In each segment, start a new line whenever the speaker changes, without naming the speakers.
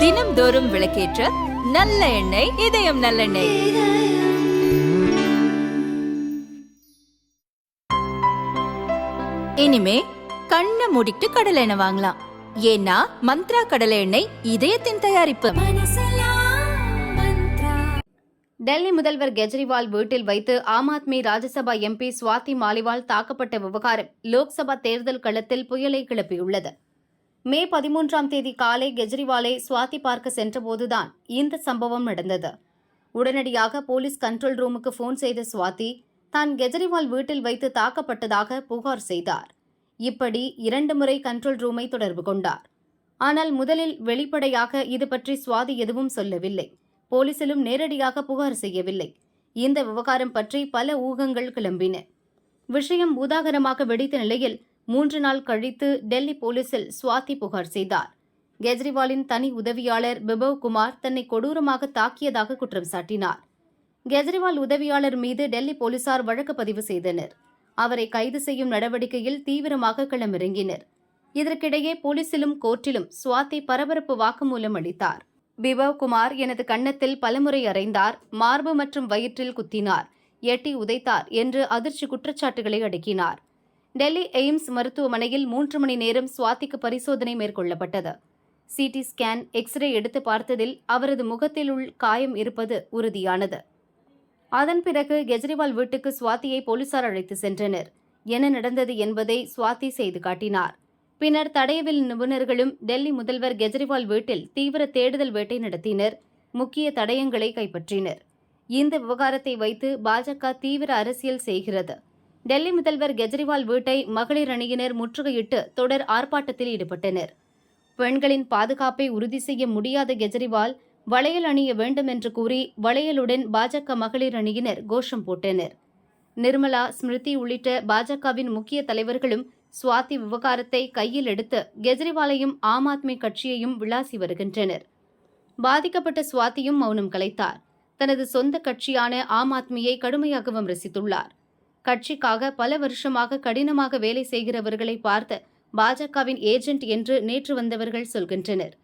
தினம்தோறும் விளக்கேற்ற நல்ல எண்ணெய் இதயம் நல்லெண்ணெய். இனிமே கண்ணை மூடிட்டு கடலை எண்ணெய் வாங்கலாம். ஏன்னா மந்த்ரா கடலை எண்ணெய் இதயத்தின் தயாரிப்பு.
டெல்லி முதல்வர் கெஜ்ரிவால் வீட்டில் வைத்து ஆம் ஆத்மி ராஜ்யசபா எம்பி சுவாதி மாலிவால் தாக்கப்பட்ட விவகாரம் லோக்சபா தேர்தல் களத்தில் புயலை கிளப்பியுள்ளது. மே பதிமூன்றாம் தேதி காலை கெஜ்ரிவாலை சுவாதி பார்க்க சென்றபோதுதான் இந்த சம்பவம் நடந்தது. உடனடியாக போலீஸ் கண்ட்ரோல் ரூமுக்கு போன் செய்த சுவாதி தான் கெஜ்ரிவால் வீட்டில் வைத்து தாக்கப்பட்டதாக புகார் செய்தார். இப்படி இரண்டு முறை கண்ட்ரோல் ரூமை தொடர்பு கொண்டார். ஆனால் முதலில் வெளிப்படையாக இது பற்றி சுவாதி எதுவும் சொல்லவில்லை. போலீசிலும் நேரடியாக புகார் செய்யவில்லை. இந்த விவகாரம் பற்றி பல ஊகங்கள் கிளம்பின. விஷயம் பூதாகரமாக வெடித்த நிலையில் மூன்று நாள் கழித்து டெல்லி போலீசில் சுவாதி புகார் செய்தார். கெஜ்ரிவாலின் தனி உதவியாளர் பிபவ் குமார் தன்னை கொடூரமாக தாக்கியதாக குற்றம் சாட்டினார். கெஜ்ரிவால் உதவியாளர் மீது டெல்லி போலீசார் வழக்கு பதிவு செய்தனர். அவரை கைது செய்யும் நடவடிக்கையில் தீவிரமாக களமிறங்கினர். இதற்கிடையே போலீசிலும் கோர்ட்டிலும் சுவாதி பரபரப்பு வாக்குமூலம் அளித்தார். பிபவ் குமார் எனது கன்னத்தில் பலமுறை அறைந்தார் மார்பு மற்றும் வயிற்றில் குத்தினார் எட்டி உதைத்தார் என்று அதிர்ச்சி குற்றச்சாட்டுகளை அடுக்கினார். டெல்லி எய்ம்ஸ் மருத்துவமனையில் மூன்று மணி நேரம் சுவாதிக்கு பரிசோதனை மேற்கொள்ளப்பட்டது. சிடி ஸ்கேன் எக்ஸ்ரே எடுத்து பார்த்ததில் அவரது முகத்தில் உள் காயம் இருப்பது உறுதியானது. அதன் பிறகு கெஜ்ரிவால் வீட்டுக்கு சுவாத்தியை போலீசார் அழைத்து சென்றனர். என்ன நடந்தது என்பதை சுவாதி செய்து காட்டினார். பின்னர் தடயவில் நிபுணர்களும் டெல்லி முதல்வர் கெஜ்ரிவால் வீட்டில் தீவிர தேடுதல் வேட்டை நடத்தினர். முக்கிய தடயங்களை கைப்பற்றினர். இந்த விவகாரத்தை வைத்து பாஜக தீவிர அரசியல் செய்கிறது. டெல்லி முதல்வர் கெஜ்ரிவால் வீட்டை மகளிர் அணியினர் முற்றுகையிட்டு தொடர் ஆர்ப்பாட்டத்தில் ஈடுபட்டனர். பெண்களின் பாதுகாப்பை உறுதி செய்ய முடியாத கெஜ்ரிவால் வளையல் அணிய வேண்டும் என்று கூறி வளையலுடன் பாஜக மகளிர் அணியினர் கோஷம் போட்டனர். நிர்மலா ஸ்மிருதி உள்ளிட்ட பாஜகவின் முக்கிய தலைவர்களும் சுவாதி விவகாரத்தை கையில் எடுத்து கெஜ்ரிவாலையும் ஆம் ஆத்மி கட்சியையும் விளாசி வருகின்றனர். பாதிக்கப்பட்ட சுவாதியும் மௌனம் கலைத்தார். தனது சொந்த கட்சியான ஆம் ஆத்மியை கடுமையாக விமர்சித்துள்ளார் கட்சிக்காக பல வருஷமாக கடினமாக வேலை செய்கிறவர்களை பார்த்து பாஜகவின் ஏஜென்ட் என்று நேற்று வந்தவர்கள் சொல்கின்றனர்.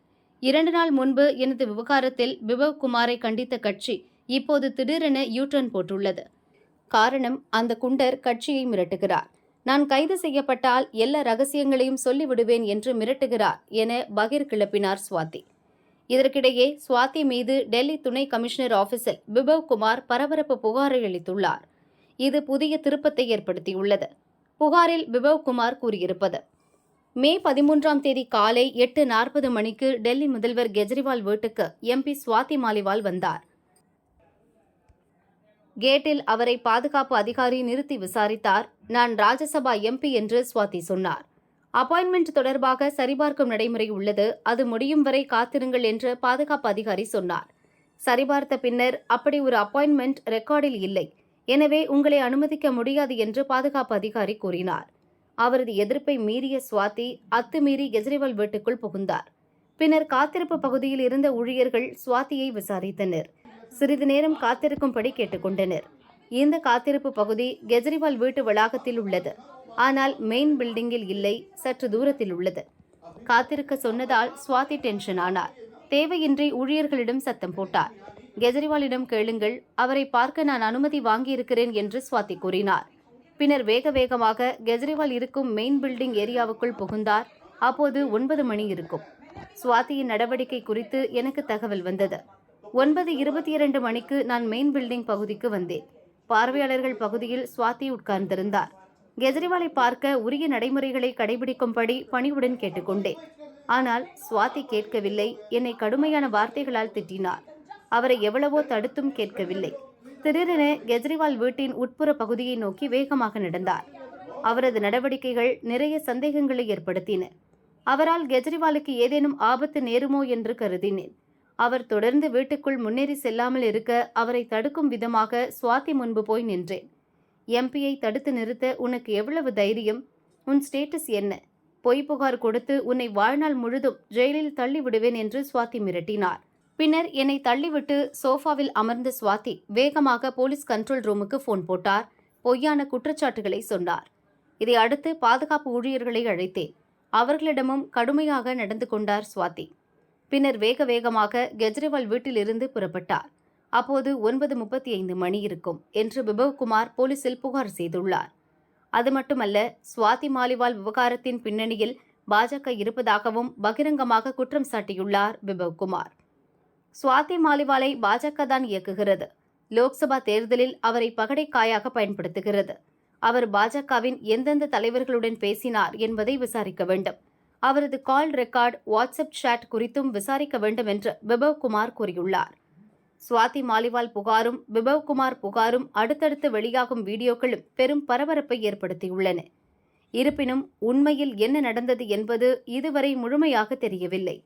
இரண்டு நாள் முன்பு எனது விவகாரத்தில் விபவ் குமாரை கண்டித்த கட்சி இப்போது திடீரென யூ டர்ன் போட்டுள்ளது. காரணம் அந்த குண்டர் கட்சியை மிரட்டுகிறார். நான் கைது செய்யப்பட்டால் எல்லா ரகசியங்களையும் சொல்லிவிடுவேன் என்று மிரட்டுகிறார் என பகிர் கிளப்பினார் சுவாதி. இதற்கிடையே சுவாதி மீது டெல்லி துணை கமிஷனர் ஆபீஸில் விபவ் குமார் பரபரப்பு புகாரை அளித்துள்ளார். இது புதிய திருப்பத்தை ஏற்படுத்தியுள்ளது. புகாரில் பிபவ் குமார் கூறியிருப்பது. மே பதிமூன்றாம் தேதி காலை எட்டு நாற்பது மணிக்கு டெல்லி முதல்வர் கெஜ்ரிவால் வீட்டுக்கு எம்பி சுவாதி மாலிவால் வந்தார். கேட்டில் அவரை பாதுகாப்பு அதிகாரி நிறுத்தி விசாரித்தார். நான் ராஜ்யசபா எம்பி என்று சுவாதி சொன்னார். அப்பாயின்மெண்ட் தொடர்பாக சரிபார்க்கும் நடைமுறை உள்ளது. அது முடியும் வரை காத்திருங்கள் என்று பாதுகாப்பு அதிகாரி சொன்னார். சரிபார்த்த பின்னர் அப்படி ஒரு அப்பாயின்மெண்ட் ரெக்கார்டில் இல்லை. எனவே உங்களை அனுமதிக்க முடியாது என்று பாதுகாப்பு அதிகாரி கூறினார். அவரது எதிர்ப்பை மீறிய சுவாதி அத்துமீறி கெஜ்ரிவால் வீட்டுக்குள் புகுந்தார். பின்னர் காத்திருப்பு பகுதியில் இருந்த ஊழியர்கள் சுவாதியை விசாரித்தனர். சிறிது நேரம் காத்திருக்கும்படி கேட்டுக்கொண்டனர். இந்த காத்திருப்பு பகுதி கெஜ்ரிவால் வீட்டு வளாகத்தில் உள்ளது. ஆனால் மெயின் பில்டிங்கில் இல்லை சற்று தூரத்தில் உள்ளது. காத்திருக்க சொன்னதால் சுவாதி டென்ஷன் ஆனார். தேவையின்றி ஊழியர்களிடம் சத்தம் போட்டார். கெஜ்ரிவாலிடம் கேளுங்கள் அவரை பார்க்க நான் அனுமதி வாங்கியிருக்கிறேன் என்று சுவாதி கூறினார். பின்னர் வேக வேகமாக கெஜ்ரிவால் இருக்கும் மெயின் பில்டிங் ஏரியாவுக்குள் புகுந்தார். அப்போது ஒன்பது மணி இருக்கும். சுவாதியின் நடவடிக்கை குறித்து எனக்கு தகவல் வந்தது. ஒன்பது இருபத்தி இரண்டு மணிக்கு நான் மெயின் பில்டிங் பகுதிக்கு வந்தேன். பார்வையாளர்கள் பகுதியில் சுவாதி உட்கார்ந்திருந்தார். கெஜ்ரிவாலை பார்க்க உரிய நடைமுறைகளை கடைபிடிக்கும்படி பணிவுடன் கேட்டுக்கொண்டேன். ஆனால் சுவாதி கேட்கவில்லை. என்னை கடுமையான வார்த்தைகளால் திட்டினார். அவரை எவ்வளவோ தடுத்தும் கேட்கவில்லை. திடீரென கெஜ்ரிவால் வீட்டின் உட்புற பகுதியை நோக்கி வேகமாக நடந்தார். அவரது நடவடிக்கைகள் நிறைய சந்தேகங்களை ஏற்படுத்தின. அவரால் கெஜ்ரிவாலுக்கு ஏதேனும் ஆபத்து நேருமோ என்று கருதினேன். அவர் தொடர்ந்து வீட்டுக்குள் முன்னேறி செல்லாமல் இருக்க அவரை தடுக்கும் விதமாக சுவாதி முன்பு போய் நின்றேன். எம்பியை தடுத்து நிறுத்த உனக்கு எவ்வளவு தைரியம்? உன் ஸ்டேட்டஸ் என்ன? பொய் புகார் கொடுத்து உன்னை வாழ்நாள் முழுதும் ஜெயிலில் தள்ளி விடுவேன் என்று சுவாதி மிரட்டினார். பின்னர் என்னை தள்ளிவிட்டு சோஃபாவில் அமர்ந்த சுவாதி வேகமாக போலீஸ் கண்ட்ரோல் ரூமுக்கு போன் போட்டார். பொய்யான குற்றச்சாட்டுகளை சொன்னார். இதை அடுத்து பாதுகாப்பு ஊழியர்களை அழைத்தேன். அவர்களிடமும் கடுமையாக நடந்து கொண்டார் சுவாதி. பின்னர் வேக வேகமாக கெஜ்ரிவால் வீட்டிலிருந்து புறப்பட்டார். அப்போது ஒன்பது முப்பத்தி ஐந்து மணி இருக்கும் என்று விபவ்குமார் போலீசில் புகார் செய்துள்ளார். அது மட்டுமல்ல சுவாதி மாலிவால் விவகாரத்தின் பின்னணியில் பாஜக இருப்பதாகவும் பகிரங்கமாக குற்றம் சாட்டியுள்ளார் விபவ்குமார். சுவாதி மாலிவாலை பாஜக தான் இயக்குகிறது. லோக்சபா தேர்தலில் அவரை பகடைக்காயாக பயன்படுத்துகிறது. அவர் பாஜகவின் எந்தெந்த தலைவர்களுடன் பேசினார் என்பதை விசாரிக்க வேண்டும். அவரது கால் ரெக்கார்ட் வாட்ஸ்அப் சாட் குறித்தும் விசாரிக்க வேண்டும் என்று விபவ்குமார் கூறியுள்ளார். சுவாதி மாலிவால் புகாரும் விபவ்குமார் புகாரும் அடுத்தடுத்து வெளியாகும் வீடியோக்களும் பெரும் பரபரப்பை ஏற்படுத்தியுள்ளன. இருப்பினும் உண்மையில் என்ன நடந்தது என்பது இதுவரை முழுமையாக தெரியவில்லை.